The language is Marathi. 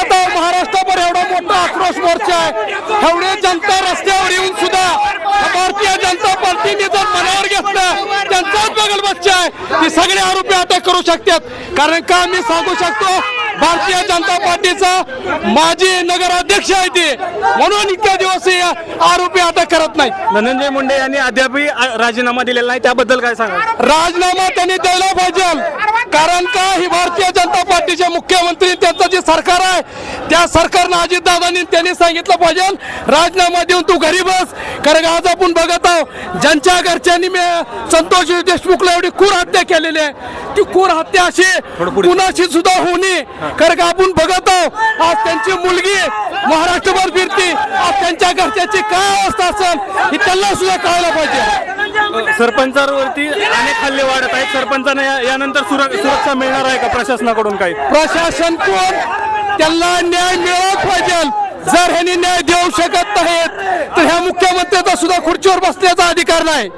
आता महाराष्ट्राभर एवढा मोठा आक्रोश मोर्चा आहे. एवढे जनता रस्त्यावर येऊन सुद्धा भारतीय जनता पार्टीने जर मनावर घेतलं त्यांचाच बगल बच्चा आहे. ती सगळे आरोपी अटक करू शकतात. कारण का मी सांगू शकतो भारतीय जनता पार्टीचा माजी नगराध्यक्ष आहे ते. म्हणून इतक्या दिवस आरोपी अटक करत नाही धनंजय मुंडे यांनी अद्यापही राजीनामा दिलेला नाही. त्याबद्दल काय सांगा राजीनामा त्यांनी द्यायला पाहिजे. कारण का ही भारतीय जनता पार्टीचे मुख्यमंत्री त्यांचं जे सरकार आहे त्या सरकारनं अजितदादांनी त्यांनी सांगितलं पाहिजे राजीनामा देऊन तू घरी बस. कारण आज आपण बघत आहोत ज्यांच्या घरच्यांनी मी संतोष देशमुखला एवढी क्रूर हत्या केलेली आहे. ती क्रूर हत्या अशी कुणाशी सुद्धा होऊ नये. कारण का आपण बघत आहोत आज त्यांची मुलगी महाराष्ट्रभर फिरती. आज त्यांच्या घरच्याची काय अवस्था असेल ही त्यांना सुद्धा कळायला पाहिजे. सरपंचावरती अनेक हल्ले वाढत आहेत. सरपंचांना या- यानंतर सुर- सुरक्षा मिळणार आहे का प्रशासनाकडून काही? प्रशासन कोण? त्यांना न्याय मिळत पाहिजे. जर ह्यांनी न्याय देऊ शकत नाहीत तर ह्या मुख्यमंत्र्याचा सुद्धा खुर्चीवर बसण्याचा अधिकार नाही.